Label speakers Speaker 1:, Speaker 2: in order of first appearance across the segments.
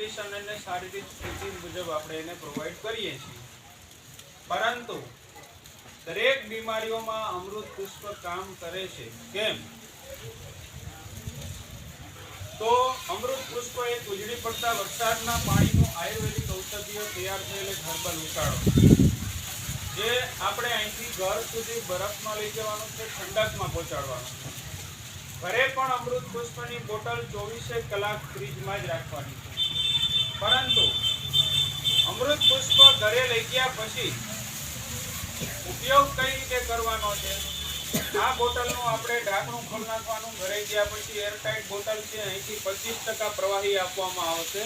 Speaker 1: Condition અને શારીરિક સ્થિતિ મુજબ આપણે એને પ્રોવાઈડ કરીએ છીએ. પરંતુ દરેક બીમારીઓમાં અમૃત પુષ્પ કામ કરે છે. કેમ? તો અમૃત પુષ્પ એ ઉજળી પડતા વરસાદના પાણીનું આયુર્વેદિક ઔષધિઓ તૈયાર થયેલ હર્બલ ઉકાળો. જે આપણે અહીંથી ઘર સુધી બરફમાં લઈ જવાનું છે, ઠંડકમાં પહોંચાડવાનું. છે ઘરે પણ અમૃત પુષ્પની બોટલ ચોવીસે કલાક ફ્રીજમાં જ રાખવાની છે. પરંતુ અમૃત પુષ્પ ઘરે લઈ ગયા પછી ઉપયોગ કઈ રીતે કરવાનો છે? આ બોટલનું આપણે ઢાંકણું ખોલ નાખવાનું. ઘરે ગયા પછી એરટાઇટ બોટલ છે. અહીંથી પચીસ ટકા પ્રવાહી આપવામાં આવશે.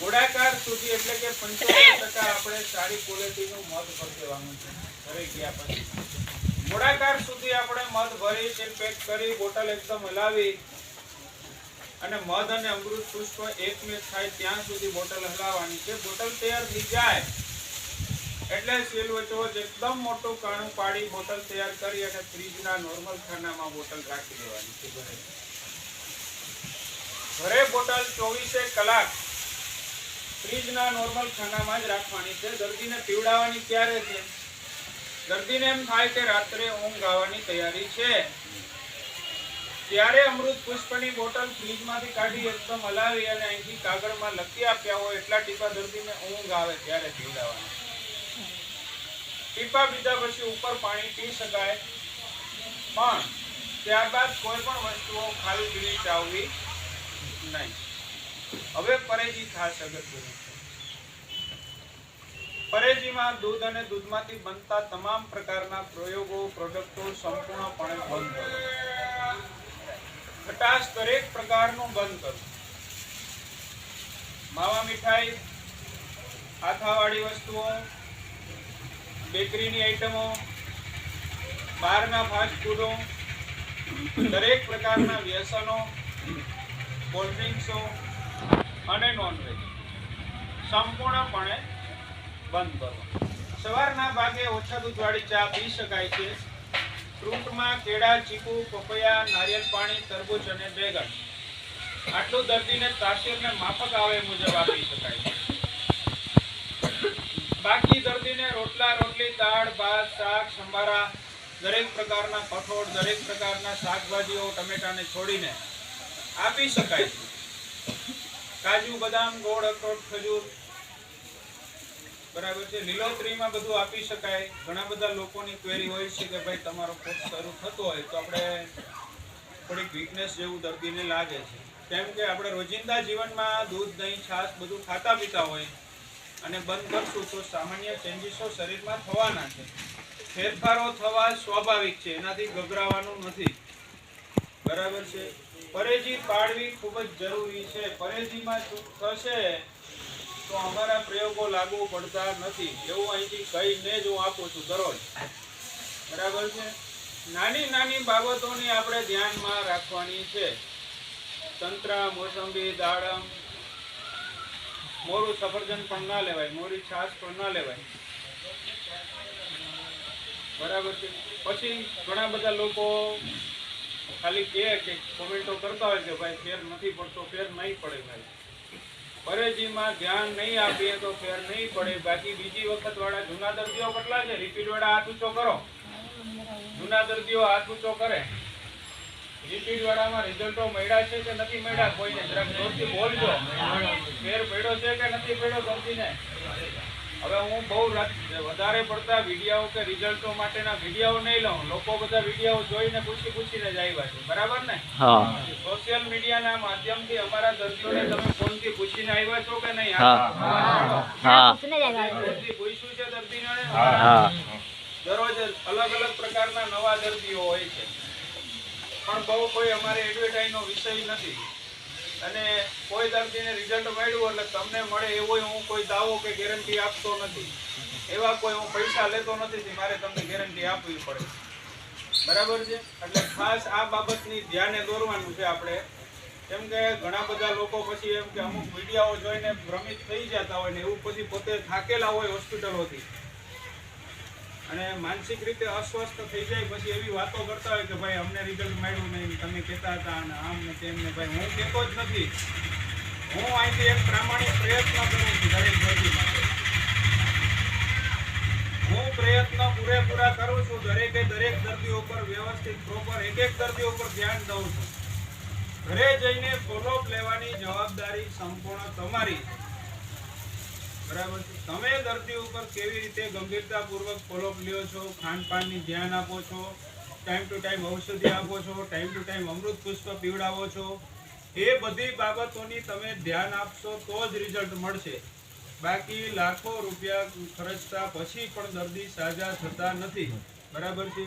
Speaker 1: ગોળાકાર સુધી એટલે કે પંચોતેર ટકા આપણે સારી ક્વોલિટીનું મધ ભરી દેવાનું છે. ઘરે ગયા પછી ગોળાકાર સુધી આપણે મધ ભરી તે પેક કરી, બોટલ એકદમ હલાવી અને મધ અને અમૃત પુષ્પ એકમેક થાય ત્યાં સુધી બોટલ હલાવવાની છે. બોટલ તૈયાર જાય એટલે સીલ વચોવચ એકદમ મોટું કાણું પાડી બોટલ તૈયાર કરી અને ફ્રીજના નોર્મલ ખાનામાં બોટલ રાખી દેવાની છે. ઘરે. ઘરે બોટલ ચોવીસે કલાક ફ્રીજના નોર્મલ ખાનામાં જ રાખવાની છે. દર્દીને પીવડાવવાની ક્યારે છે? દર્દીને એમ થાય કે રાત્રે ઊંઘ આવવાની તૈયારી છે. ત્યારે અમૃત પુષ્પની બોટલ ફ્રીજમાંથી કાઢી એકદમ હલાવી અને અહીંથી કાગળમાં લખી આપ્યા હોય એટલા ટીપા દર્દીને ઊંઘ આવે ત્યારે પીવડાવવાની. ટીપા પીધા પછી ઉપર પાણી પી શકાય. પણ ત્યારબાદ કોઈ પણ વસ્તુઓ ખાલી પીવી ચાવવી નહીં. હવે પરેજી ખાસ અગત્યનું પરેજીમાં દૂધ અને દૂધમાંથી બનતા તમામ પ્રકારના પ્રયોગો, પ્રોડક્ટો સંપૂર્ણપણે બંધ કરો. ખટાશ દરેક પ્રકારનું બંધ કરો. માવા મીઠાઈ હાથાવાળી વસ્તુઓ, બેકરીની આઈટમો, બહારના ફાસ્ટ ફૂડો દરેક પ્રકારના વ્યસનો કોલ્ડ ડ્રિંક્સો અને નોનવેજ સંપૂર્ણપણે બંધ કરો. સવારના ભાગે ઓછા દૂધવાળી ચા પી શકાય છે. ફ્રૂટમાં કેળા, ચીકુ, પપૈયા, નારિયેળ પાણી, તરબૂચ અને બેગન. આટલું દર્દીને તાસીરને માફક આવે મુજબ આપી શકાય બાકી દર્દીને રોટલા, રોટલી, દાળ, ભાત, શાક, સંભારા, દરેક પ્રકારના કઠોળ, દરેક પ્રકારના શાકભાજીઓ, ટમેટાને છોડીને આપી શકાય કાજુ, બદામ, ગોળ, અખરોટ, ખજૂર બરાબર છે. લીલોતરીમાં બધું આપી શકાય. ઘણા બધા લોકોની ક્વેરી હોય છે કે ભાઈ તમારો કોર્સ શરૂ થતો હોય તો આપણે થોડીક વીકનેસ જેવું દર્દીને લાગે છે. કેમ કે આપણે રોજિંદા જીવનમાં દૂધ, દહીં, છાશ બધું ખાતા પીતા હોય અને બંધ કરશું તો સામાન્ય ચેન્જીસો શરીરમાં થવાના છે. ફેરફારો થવા સ્વાભાવિક છે. એનાથી ગભરાવાનું નથી. બરાબર છે. પરેજી પાડવી ખૂબ જ જરૂરી છે. પરેજીમાં ચૂક થશે તો અમારા પ્રયોગો લાગુ પડતા નથી. એવું અહીંથી કહીને જ હું આપું છું. દરરોજ. બરાબર છે? નાની નાની બાબતોની આપણે ધ્યાનમાં રાખવાની છે. સંતરા મોસંબી, દાડમ. મોરું સફરજન પણ ના લેવાય. મોરી છાશ પણ ના લેવાય. બરાબર છે? પછી ઘણા બધા લોકો ખાલી કહે કે કોમેન્ટો કરતા હોય કે ભાઈ, ફેર નથી પડતો, ફેર નહીં પડે ભાઈ. પરેજીમાં ધ્યાન નહીં આપીએ તો ફેર નહીં પડે. બાકી બીજી વખત વાળા જૂના દર્દીઓ કેટલા છે? રિપીટ વાળા હાથ ઊંચો કરો. જૂના દર્દીઓ હાથ ઊંચો કરે. રિપીટ વાળામાં રિઝલ્ટો મળ્યા છે કે નથી મળ્યા? કોઈને? જરાક બોલજો. ફેર પડ્યો છે કે નથી પડ્યો દર્દીને હવે હું બહુ વધારે પડતા વીડિયો કે રિઝલ્ટો માટેના વીડિયો નહીં લઉં. લોકો બધા વીડિયો જોઈને પૂછી પૂછીને જ આવ્યા છે. બરાબર ને?
Speaker 2: હા.
Speaker 1: સોશિયલ મીડિયાના માધ્યમથી અમારા દર્દીઓને તમે ફોનથી પૂછીને આવ્યા છો કે નહીં?
Speaker 2: હા. હા.
Speaker 1: પૂછ્યું છે દર્દીઓને?
Speaker 2: હા.
Speaker 1: દરરોજ અલગ અલગ પ્રકારના નવા દર્દીઓ હોય છે. પણ બહુ કોઈ અમારે એડવર્ટાઈઝનો વિષય નથી. અને કોઈ દર્દીને રિઝલ્ટ મળ્યું એટલે તમને મળે એવો હું કોઈ દાવો કે ગેરંટી આપતો નથી. એવા કોઈ હું પૈસા લેતો નથી મારે તમને ગેરંટી આપવી પડે. બરાબર છે? એટલે ખાસ આ બાબતની ધ્યાને દોરવાનું છે આપણે. કેમ કે ઘણા બધા લોકો પછી એમ કે અમુક વિડીયાઓ જોઈને ભ્રમિત થઈ જતા હોય ને એવું પછી પોતે થાકેલા હોય હોસ્પિટલોથી અને માનસિક રીતે અસ્વસ્થ થઈ જાય પછી એવી વાતો કરતા હોય કે ભાઈ અમને રિઝલ્ટ મળ્યું નહીં, તમે કહેતા હતા અને આમ ને તેમ ને ભાઈ. હું કહેતો જ નથી. હું અહીંથી એક પ્રામાણિક પ્રયત્ન કરું છું દરેક દર્દી માટે. હું પ્રયત્ન પૂરેપૂરા કરું છું, દરેકે દરેક દર્દીઓ ઉપર વ્યવસ્થિત પ્રોપર એક એક દર્દીઓ ઉપર ધ્યાન દઉં છું. ઘરે જઈને ફોલોઅપ લેવાની જવાબદારી સંપૂર્ણ તમારી બરાબર. તમે દર્દી ઉપર કેવી રીતે ગંભીરતાપૂર્વક ફોલોઅપ લ્યો છો? ખાનપાનની ધ્યાન આપો છો? ટાઈમ ટુ ટાઈમ ઔષધિ આપો છો? ટાઈમ ટુ ટાઈમ અમૃત પુષ્પ પીવડાવો છો? એ બધી બાબતોની તમે ધ્યાન આપશો તો જ રિઝલ્ટ મળશે. બાકી લાખો રૂપિયા ખર્ચતા પછી પણ દર્દી સાજા થતા નથી. બરાબર છે?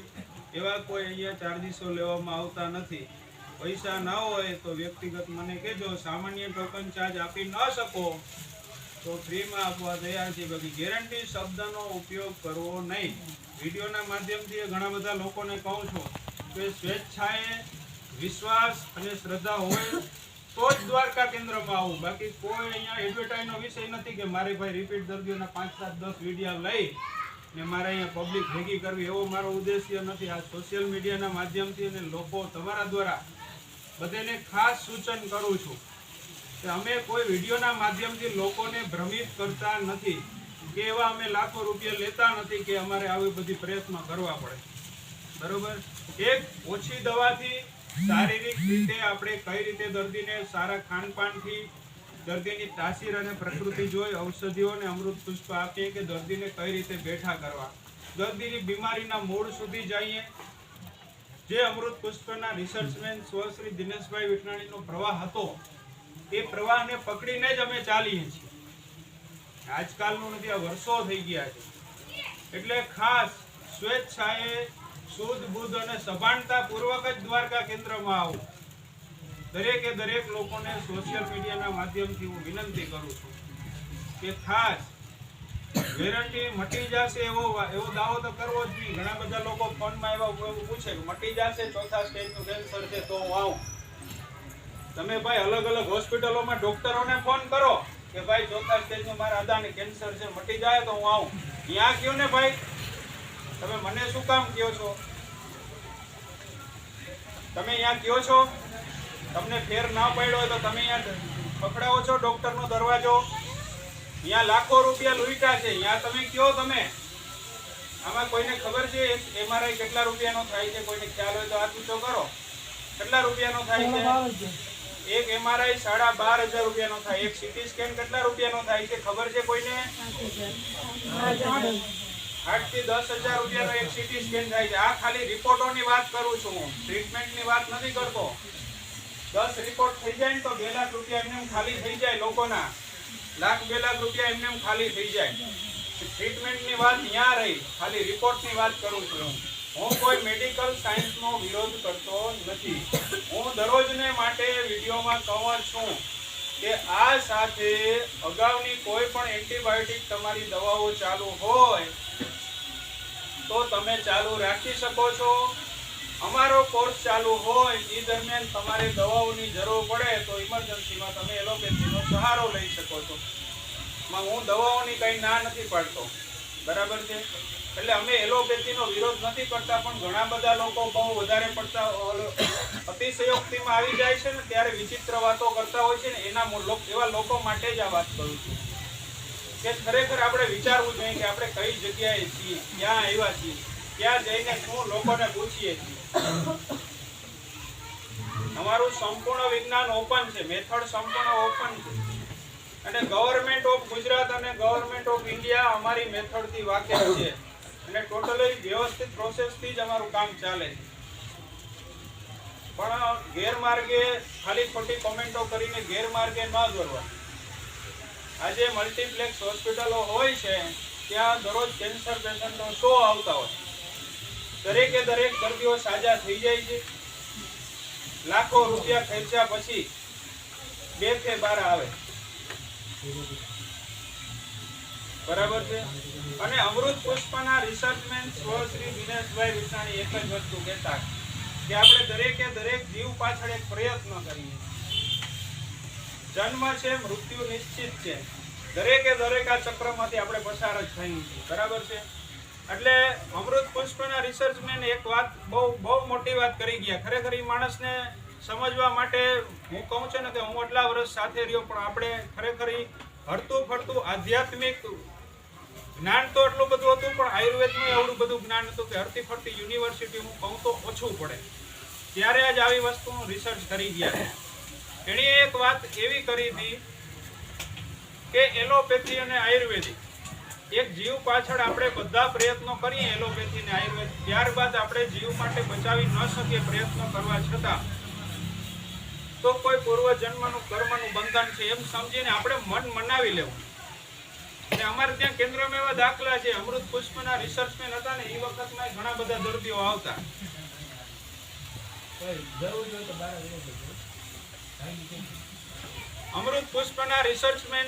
Speaker 1: એવા કોઈ અહીંયા ચાર્જીસો લેવામાં આવતા નથી. પૈસા ના હોય તો વ્યક્તિગત મને કહેજો. સામાન્ય ટોકન ચાર્જ આપી ન શકો. તો ફ્રીમાં આપવા તૈયાર છે બાકી ગેરંટી શબ્દનો ઉપયોગ કરવો નહીં. વિડીયોના માધ્યમથી ઘણા બધા લોકોને કહું છું કે સ્વેચ્છાએ વિશ્વાસ અને શ્રદ્ધા હોય તો જ દ્વારકા કેન્દ્રમાં આવું. બાકી કોઈ અહીંયા એડવર્ટાઈઝનો વિષય નથી કે મારે ભાઈ રિપીટ દર્દીઓના પાંચ, સાત, દસ વિડીયા લઈ ને મારે અહીંયા પબ્લિક ભેગી કરવી. એવો મારો ઉદ્દેશ્ય નથી. આ સોશિયલ મીડિયાના માધ્યમથી અને લોકો તમારા દ્વારા બધાને ખાસ સૂચન કરું છું. કે અમે કોઈ વિડીયોના માધ્યમથી લોકોને ભ્રમિત કરતા નથી કે એવા અમે લાખો રૂપિયા લેતા નથી કે અમારે આવી બધી પ્રયત્ન કરવા પડે. બરોબર? એક ઓછી દવાથી શારીરિક રીતે આપણે કઈ રીતે દર્દીને સારા ખાનપાનથી દર્દીની તાસીર અને પ્રકૃતિ જોઈ ઔષધિઓને અમૃત પુષ્પ આપીએ કે દર્દીને કઈ રીતે બેઠા કરવા. દર્દીની બીમારીના મૂળ સુધી જઈએ. જે અમૃત પુષ્પના રિસર્ચમેન સ્વશ્રી દિનેશભાઈ વિઠાણીનો પ્રવાહ હતો એ પ્રવાહને પકડીને જ અમે ચાલીએ છીએ. આજકાલનું નથી, આ વર્ષો થઈ ગયા છે. એટલે ખાસ સ્વેચ્છાએ શુદ્ધ બુદ્ધ અને સભાનતા પૂર્વક જ દ્વારકા કેન્દ્રમાં આવું. દરેકે દરેક લોકોને સોશિયલ મીડિયાના માધ્યમથી હું વિનંતી કરું છું કે ખાસ ગેરંટી મટી જશે એવો એવો દાવો તો કરવો જ નહીં. ઘણા બધા લોકો ફોનમાં એવું પૂછે કે મટી જશે ચોથા સ્ટેજનું કેન્સર છે તો હું આવું. તમે ભાઈ અલગ અલગ હોસ્પિટલોમાં ડોક્ટરોને ફોન કરો કે ભાઈ ચોથા સ્ટેજનું મારા અદાને કેન્સર છે, મટી જાય તો હું આવું. ત્યાં કયો ને ભાઈ? તમે મને શું કામ કહો છો? તમે અહીંયા કયો છો? તમને ફેર ના પડ્યો તો તમે અહીંયા પકડાવો છો ડોક્ટરનો દરવાજો? અહીંયા લાખો રૂપિયા લૂંટા છે અહીંયા તમે કયો તમે? આમાં કોઈને ખબર છે? એમઆરઆઈ કેટલા રૂપિયાનો થાય છે? કોઈને ખ્યાલ હોય તો આ પૂછો કરો. કેટલા રૂપિયાનો થાય છે. એક એમઆરઆઈ સાડા બાર હજાર રૂપિયાનો થાય. એક સીટી સ્કેન કેટલા રૂપિયાનો થાય છે ખબર છે કોઈને? આઠથી દસ હજાર રૂપિયાનો એક સીટી સ્કેન થાય છે. આ ખાલી રિપોર્ટોની વાત કરું છું હું. ટ્રીટમેન્ટની વાત નથી કરતો. દસ રિપોર્ટ થઈ જાય ને તો બે લાખ રૂપિયા એમને ખાલી થઈ જાય લોકોના. લાખ, બે લાખ રૂપિયા એમને ખાલી થઈ જાય. ટ્રીટમેન્ટની વાત ત્યાં રહી. ખાલી રિપોર્ટની વાત કરું છું હું. હું કોઈ મેડિકલ સાયન્સનો વિરોધ કરતો નથી. હું દરરોજને માટે વિડીયોમાં કહું છું કે આ સાથે અગાઉની કોઈ પણ એન્ટીબાયોટિક તમારી દવાઓ ચાલુ હોય તો તમે ચાલુ રાખી શકો છો. અમારો કોર્સ ચાલુ હોય એ દરમિયાન તમારે દવાઓની જરૂર પડે તો ઇમરજન્સીમાં તમે એલોપેથીનો સહારો લઈ શકો છો. હું દવાઓની કંઈ ના નથી પાડતો. બરાબર છે? એટલે અમે એલોપેથીનો વિરોધ નથી કરતા, પણ ઘણા બધા લોકો બહુ વધારે પડતા અતિશયોક્તિમાં આવી જાય છે ને, ત્યારે વિચિત્ર વાતો કરતા હોય છે ને, એના એવા લોકો માટે જ આ વાત કરું છું. કે ખરેખર આપણે વિચારવું જોઈએ કે આપણે કઈ જગ્યાએ છીએ, ક્યાં આવ્યા છીએ ત્યાં જઈને શું લોકોને પૂછીએ છીએ. અમારું સંપૂર્ણ વિજ્ઞાન ઓપન છે, મેથડ સંપૂર્ણ ઓપન છે. અને ગવર્મેન્ટ ઓફ ગુજરાત અને ગવર્મેન્ટ ઓફ ઇન્ડિયા અમારી મેથડથી વાકેફ છે. અને ટોટલી વ્યવસ્થિત પ્રોસેસથી જ અમારું કામ ચાલે પણ ગેરમાર્ગે ખાલી ખોટી કોમેન્ટો કરીને ગેરમાર્ગે ન દોરવા. આજે મલ્ટીપ્લેક્સ હોસ્પિટલો હોય છે, ત્યાં દરરોજ કેન્સર પેશન્ટો શો આવતા હોય. દરેકે દરેક દર્દીઓ સાજા થઈ જાય છે. લાખો રૂપિયા ખર્ચ્યા પછી બે કે બાર આવે. બરાબર છે? અને અમૃત પુષ્પના રિસર્ચમેન શ્રી દિનેશભાઈ વિસાણી એક જ વસ્તુ કહેતા કે આપણે દરેકે દરેક જીવ પાછળ એક પ્રયત્ન કરીએ. જન્મ છે, મૃત્યુ નિશ્ચિત છે. દરેકે દરેક આ ચક્રમાંથી આપણે પસાર જ થયું છે બરાબર છે? એટલે અમૃત પુષ્પના રિસર્ચમેન એક વાત બહુ બહુ મોટી વાત કરી ગયા. ખરેખર એ માણસને સમજવા માટે હું કહું છું ને કે હું આટલા વર્ષ સાથે રહ્યો, પણ આપણે ખરેખર હરતું ફરતું આધ્યાત્મિક જ્ઞાન તો એટલું બધું હતું, પણ આયુર્વેદનું એવડું બધું જ્ઞાન હતું કે હરતી ફરતી યુનિવર્સિટી હું કહું તો ઓછું પડે. ત્યારે જ આવી વસ્તુનું રિસર્ચ કરી ગયા. એણે એક વાત એવી કરી હતી કે એલોપેથી અને આયુર્વેદિક. એક જીવ પાછળ આપણે બધા પ્રયત્નો કરીએ એલોપેથી અને આયુર્વેદ, ત્યારબાદ આપણે જીવ માટે બચાવી ન શકીએ પ્રયત્નો કરવા છતાં તો કોઈ પૂર્વ જન્મનું કર્મનું બંધન છે એમ સમજીને આપણે મન મનાવી લેવું. અને અમારે ત્યાં કેન્દ્રમાં એવા દાખલા છે. અમૃત પુષ્પના રિસર્ચમેન હતા ને એ વખતમાં ઘણા બધા દર્દીઓ આવતા. અમૃત પુષ્પના રિસર્ચમેન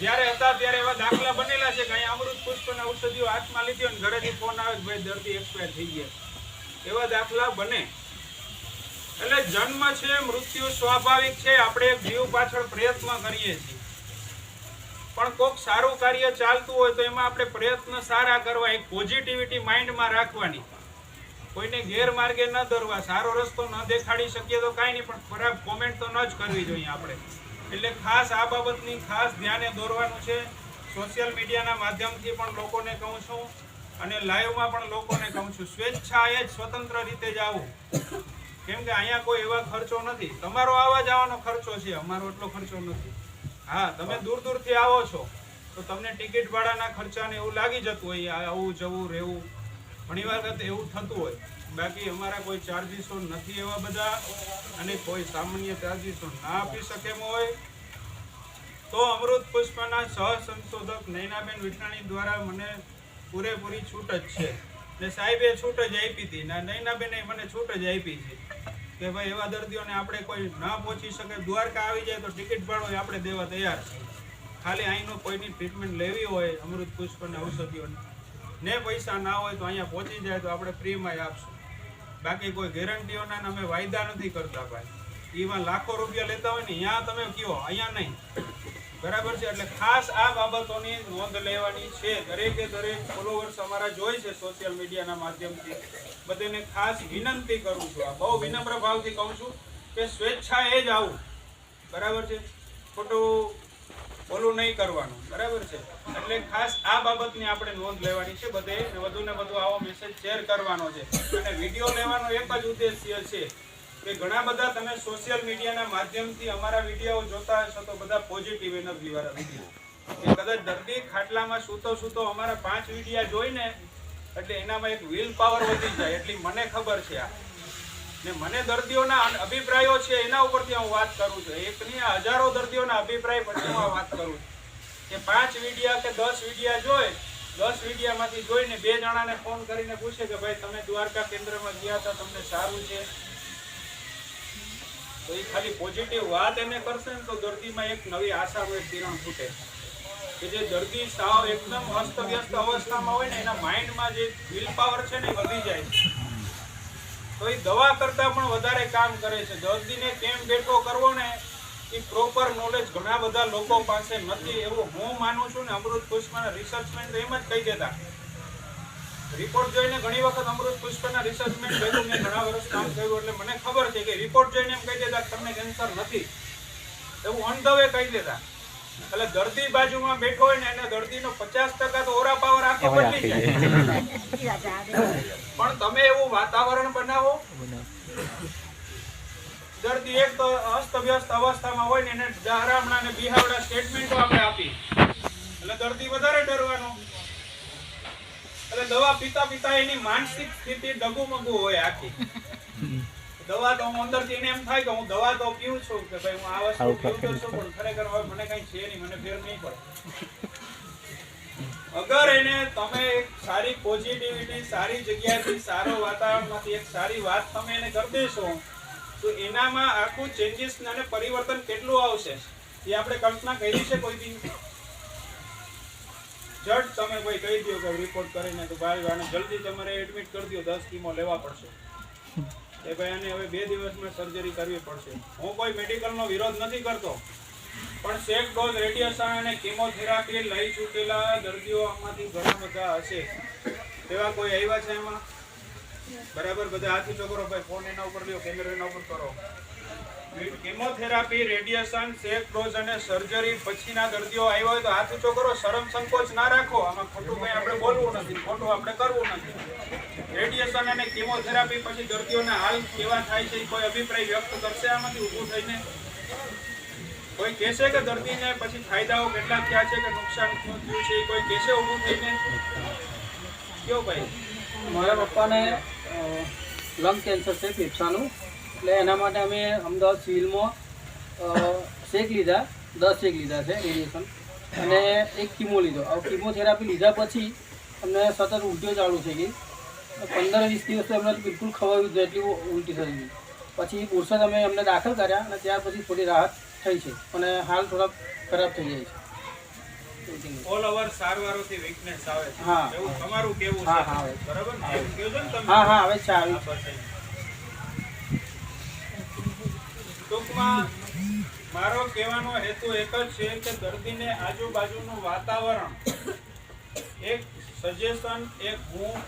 Speaker 1: જ્યારે હતા ત્યારે એવા દાખલા બનેલા છે કે અહીંયા અમૃત પુષ્પના ઔષધિઓ હાથમાં લીધી અને ઘરેથી ફોન આવે કે ભાઈ દર્દી એક્સપાયર થઈ ગયા. એવા દાખલા બને. એટલે જન્મ છે, મૃત્યુ સ્વાભાવિક છે. આપણે એક જીવ પાછળ પ્રયત્ન કરીએ છીએ. પણ કોઈક સારું કાર્ય ચાલતું હોય તો એમાં આપણે પ્રયત્ન સારા કરવા, એક પોઝિટિવિટી માઇન્ડમાં રાખવાની. કોઈને ગેરમાર્ગે ન દોરવા, સારો રસ્તો ન દેખાડી શકીએ તો કાંઈ નહીં, પણ ખરાબ કોમેન્ટ તો ન જ કરવી જોઈએ આપણે. એટલે ખાસ આ બાબતની ખાસ ધ્યાને દોરવાનું છે. સોશિયલ મીડિયાના માધ્યમથી પણ લોકોને કહું છું અને લાઈવમાં પણ લોકોને કહું છું, સ્વેચ્છાએ જ સ્વતંત્ર રીતે જ આવું. કેમ કે અહીંયા કોઈ એવા ખર્ચો નથી. તમારો આવવા જવાનો ખર્ચો છે. અમારો એટલો ખર્ચો નથી. હા, તમે દૂર દૂરથી આવો છો. તો તમને ટિકિટ ભાડાના ખર્ચાને એવું લાગી જતું હોય આવું જવું રહેવું. ઘણી વખત એવું થતું હોય. બાકી અમારા કોઈ ચાર્જીસો નથી એવા બધા અને કોઈ સામાન્ય ચાર્જીસો ના આપી શકે એમ હોય. તો અમૃત પુષ્પના સહ સંશોધક નૈનાબેન વિઠાણી દ્વારા મને પૂરેપૂરી છૂટ જ છે. ને સાહેબે છૂટ જ આપી હતી. ને નૈનાબેને મને છૂટ જ આપી છે. કે ભાઈ એવા દર્દીઓને આપણે કોઈ ના પહોંચી શકે, દ્વારકા આવી જાય તો ટિકિટ ભાડો આપણે દેવા તૈયાર. ખાલી અહીંનો કોઈની ટ્રીટમેન્ટ લેવી હોય, અમૃત પુષ્પના ઔષધિઓની. ને પૈસા ના હોય તો અહીંયા પહોંચી જાય તો આપણે ફ્રીમાં આપશું. બાકી કોઈ ગેરંટીઓના અમે વાયદા નથી કરતા ભાઈ. એમાં લાખો રૂપિયા લેતા હોય ને ત્યાં તમે કયો, અહીંયા નહીં. બરાબર છે? એટલે ખાસ આ બાબતોની નોંધ લેવાની છે. દરેકે દરેક ફોલોવર્સ અમારા જોઈ છે સોશિયલ મીડિયાના માધ્યમથી. બધાને ખાસ વિનંતી કરું છું. આ બહુ વિનમ્ર ભાવથી કહું છું કે સ્વેચ્છાએ જ આવું. બરાબર છે? ખોટું બોલું નહીં કરવાનું. બરાબર છે? એટલે ખાસ આ બાબતની આપણે નોંધ લેવાની છે. બધે વધુ ને વધુ આવો મેસેજ શેર કરવાનો છે. અને વીડિયો લેવાનો એક જ ઉદ્દેશ્ય છે કે ઘણા બધા તમે સોશિયલ મીડિયાના માધ્યમથી અમારા વીડિયો જોતા હશો તો બધા પોઝિટિવ એનર્જી વાળા વીડિયો. કે કદાચ દર્દી ખાટલામાં સૂતો સૂતો અમારા પાંચ વિડીયા જોઈને એટલે એનામાં એક વિલ પાવર વધી જાય એટલી મને ખબર છે આ. ને મને દર્દીઓના અભિપ્રાયો છે એના ઉપરથી હું વાત કરું છું. એક નહીં હજારો દર્દીઓના અભિપ્રાય પછી હું વાત કરું છું. કે પાંચ વિડિયા કે દસ વિડીયા જોઈ દસ વિડિયામાંથી જોઈને બે જણાને ફોન કરીને પૂછે કે ભાઈ તમે દ્વારકા કેન્દ્રમાં ગયા હતા, તમને સારું છે? તો એ ખાલી પોઝિટિવ વાત એને કરશે ને તો દર્દીમાં એક નવી આશાનું એક કિરણ ફૂટે. કે જે દર્દી સાવ એકદમ અસ્તવ્યસ્ત અવસ્થામાં હોય ને, એના માઇન્ડમાં જે વિલ પાવર છે ને એ વધી જાય તો એ દવા કરતાં પણ વધારે કામ કરે છે. દર્દીને કેમ બેઠો કરવો ને એ પ્રોપર નોલેજ ઘણા બધા લોકો પાસે નથી. એવું હું માનું છું ને, અમૃત પુષ્પના રિસર્ચમેન તો એમ જ કહી દેતા. રિપોર્ટ જોઈને ઘણી વખત અમૃત પુષ્કરના રિસર્ચમેન્ટ કર્યું મેં ઘણા વર્ષ કામ કર્યું એટલે મને ખબર છે કે રિપોર્ટ જોઈને એમ કહી દેતા તમને કેન્સર નથી. એવું ઓન ધ વે કહી દેતા. એટલે દર્દી બાજુમાં બેઠો હોય ને એને દર્દીનો પચાસ ટકા તો ઓરા પાવર આખો બદલી જાય. પણ તમે એવું વાતાવરણ બનાવો. દર્દી એક તો અસ્તવ્યસ્ત અવસ્થામાં હોય ને એને જાહરામણા ને બિહાવડા સ્ટેટમેન્ટો આપણે આપી એટલે દર્દી વધારે ડરવાનો. એટલે દવા પીતા પીતા એની માનસિક સ્થિતિ ડગુમગુ હોય આખી. દવા તો હું અંદરથી એને એમ થાય કે હું દવા તો પીઉં છું કે ભાઈ હું આ વસ્તુ પીઉં છું પણ ખરેખર હવે મને કઈ છે નહીં મને ફેર નહીં પડે. અગર એને તમે એક સારી પોઝિટિવિટી સારી જગ્યાએથી સારો વાતાવરણમાંથી એક સારી વાત તમે એને કરી દેશો તો એનામાં આખું ચેન્જીસ અને પરિવર્તન કેટલું આવશે? એ આપણે કલ્પના કરી છે કોઈ દી? જડ તમે ભાઈ કહી દો કે રિપોર્ટ કરીને તો ભાઈ આને જલ્દી તમારે એડમિટ કરી દો દસ કિમો લેવા પડશે. એ ભાઈ આને હવે બે દિવસમાં સર્જરી કરવી પડશે. હું કોઈ મેડિકલનો વિરોધ નથી કરતો. પણ સેફ ડોઝ રેડિયેશન અને કિમોથેરાપી લઈ ચૂકેલા દર્દીઓ આમાંથી ઘણા બધા હશે. તેવા કોઈ આવ્યા છે એમાં? બરાબર? બધા હાથી ચોકરો ભાઈ ફોન એના ઉપર લ્યો કેમેરો એના ઉપર કરો. કેમોથેરાપી રેડિયેશન સેફ ડોઝ અને સર્જરી પછીના દર્દીઓ આવ્યા હોય તો હાથ ઊંચો કરો. શરમ સંકોચ ના રાખો. આમાં ખોટું કંઈ આપણે બોલવું નથી. ખોટું આપણે કરવું નથી. રેડિયેશન અને કેમોથેરાપી પછી દર્દીઓના હાલ કેવા થાય છે કોઈ અભિપ્રાય વ્યક્ત કરશે આમાંથી? ઊભું થઈને? કોઈ કહેશે કે દર્દીને પછી ફાયદાઓ કેટલા થયા છે કે નુકસાન થયું છે કોઈ કહેશે ઊભું થઈને? કયો ભાઈ?
Speaker 3: મારા પપ્પાને લંગ કેન્સર છે, ફેફસાનું. એટલે એના માટે અમે અમદાવાદ સિવિલમાં શેક લીધા દસ શેક લીધા છે રેડિયેશન. અને એક કીમો લીધો. હવે કીમોથેરાપી લીધા પછી અમને સતત ઉલટીઓ ચાલુ થઈ ગઈ. પંદર વીસ દિવસ તો અમને બિલકુલ ખબર જ એટલી ઉલટી થઈ ગઈ. પછી બોરસદ અમે અમને દાખલ કર્યા અને ત્યાર પછી થોડી રાહત થઈ છે અને હાલ થોડા ખરાબ થઈ જાય છે.
Speaker 1: ઓલ ઓવર સારવારોથી વીકનેસ આવે છે.
Speaker 3: હા.
Speaker 1: એવું તમારું કેવું
Speaker 3: હા,
Speaker 1: છે? બરાબર ને એવું છે ને? તમે
Speaker 3: હા હા હવે છે આવી
Speaker 1: આ પછી. ટૂંકમાં મારો કહેવાનો હેતુ એક જ છે કે દર્દીને આજુબાજુનું વાતાવરણ, એક સજેશન એક હું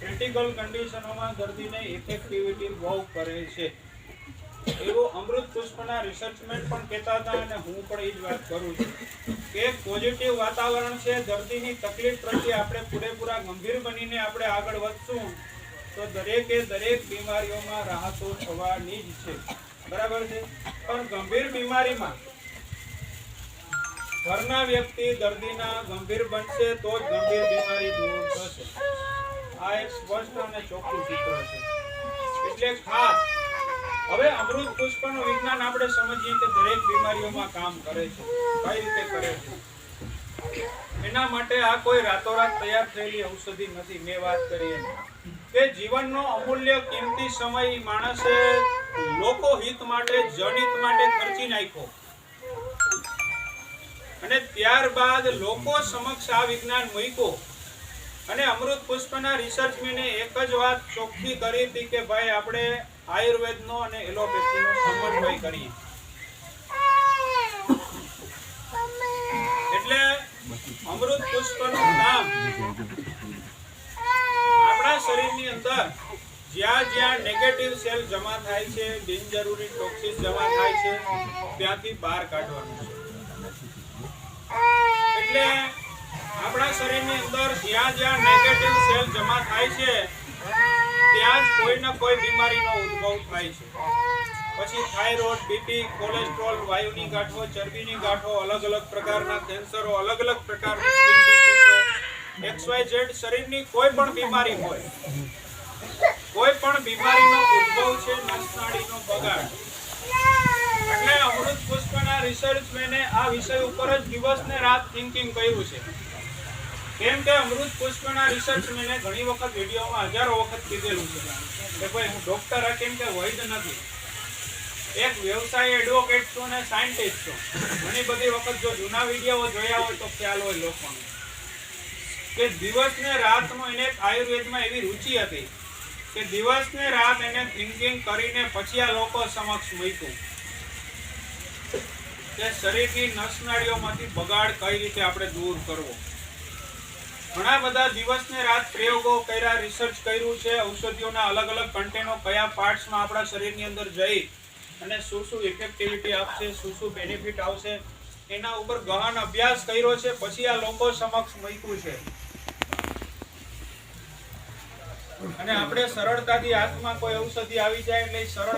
Speaker 1: ક્રિટિકલ કન્ડિશનોમાં દર્દીને ઇફેક્ટિવિટી બહુ કરે છે. એવું અમૃત પુષ્પના રિસર્ચમેન્ટ પણ કહેતા હતા અને હું પણ એ જ વાત કરું છું કે પોઝિટિવ વાતાવરણ છે, દર્દીની તકલીફ પ્રત્યે આપણે પૂરેપૂરા ગંભીર બનીને આપણે આગળ વધશું તો દરેકે દરેક બીમારીઓમાં રાહતો થવાની જ છે. બરાબર છે? પણ ગંભીર બીમારીમાં ઘરના વ્યક્તિ દર્દીના ગંભીર બનશે તો જ ગંભીર બીમારી દૂર થશે. આ એક સ્પષ્ટ અને ચોખ્ખું ચિત્ર છે. એટલે ખાસ, હવે અમૃત પુષ્પનું વિજ્ઞાન આપણે સમજીએ કે દરેક બીમારીઓમાં કામ કરે છે. કઈ રીતે કરે છે? એના માટે આ કોઈ રાતોરાત તૈયાર થયેલી ઔષધિ નથી. મેં વાત કરી કે જીવનનો અમૂલ્ય કિંમતી સમય માણસે લોકો હિત માટે, જનહિત માટે ખર્ચી નાખ્યો. અને ત્યારબાદ લોકો સમક્ષ આ વિજ્ઞાન મૂક્યો. અને અમૃત પુષ્પના રિસર્ચમેને એક જ વાત ચોખ્ખી કરી હતી કે ભાઈ આપણે આયુર્વેદનો અને એલોપેથીનો સમન્વય કરીએ. એટલે અમૃત પુષ્પનું નામ આપણા શરીરની અંદર જ્યાં જ્યાં નેગેટિવ સેલ જમા થાય છે, બિનજરૂરી ટોક્સિસ જમા થાય છે, ત્યાંથી બહાર કાઢવાનું છે. એટલે આપણા શરીરની અંદર જ્યાં જ્યાં નેગેટિવ સેલ જમા થાય છે, ત્યાં જ કોઈ ને કોઈ બીમારીનો ઉદ્ભવ થાય છે. પછી થાઇરોઇડ બીપી કોલેસ્ટ્રોલ વાયુની ગાંઠો, ચરબીની ગાંઠો, અલગ અલગ પ્રકારના કેન્સરો, અલગ અલગ પ્રકારની એક્સ વાય ઝેડ શરીરની કોઈ પણ બીમારી હોય કોઈ પણ બીમારીનો ઉદ્ભવ છે, નસનાળીનો બગાડ. એટલે અમૃત પુષ્પના રિસર્ચમેને આ વિષય ઉપર જ દિવસ ને રાત થિંકિંગ કર્યું છે. કેમ કે અમૃત પુષ્પના રિસર્ચમેને ઘણી વખત વિડીયોમાં હજારો વખત કીધેલું છે. કે ભાઈ, હું ડોક્ટર કેમ કે વૈદ નથી? એક વ્યવસાય એડવોકેટ છું અને સાયન્ટિસ્ટ છું. ઘણી બધી વખત જો જૂના વીડિયો જોયા હોય તો ખ્યાલ હોય લોકોને. કે દિવસ ને રાતનો એને આયુર્વેદમાં એવી રુચિ હતી કે દિવસ ને રાત એને થિંકિંગ કરીને પછી આ લોકો સમક્ષ મૂક્યું. કે શરીરની નસનાળીઓમાંથી બગાડ કઈ રીતે આપણે દૂર કરવો? ઘણા બધા દિવસ ને રાત પ્રયોગો કર્યા રિસર્ચ કર્યું છે, ઔષધિઓના અલગ અલગ કન્ટેનો કયા પાર્ટ્સમાં આપણા શરીરની અંદર જઈ અને શું શું ઇફેક્ટિવિટી આપશે, શું શું બેનિફિટ આવશે, એના ઉપર ગહન અભ્યાસ કર્યો છે, પછી આ લોકો સમક્ષ મૂક્યું છે. અને આપણે સરળતાથી હાથમાં કોઈ ઔષધિ આવી જાય એટલે સરળ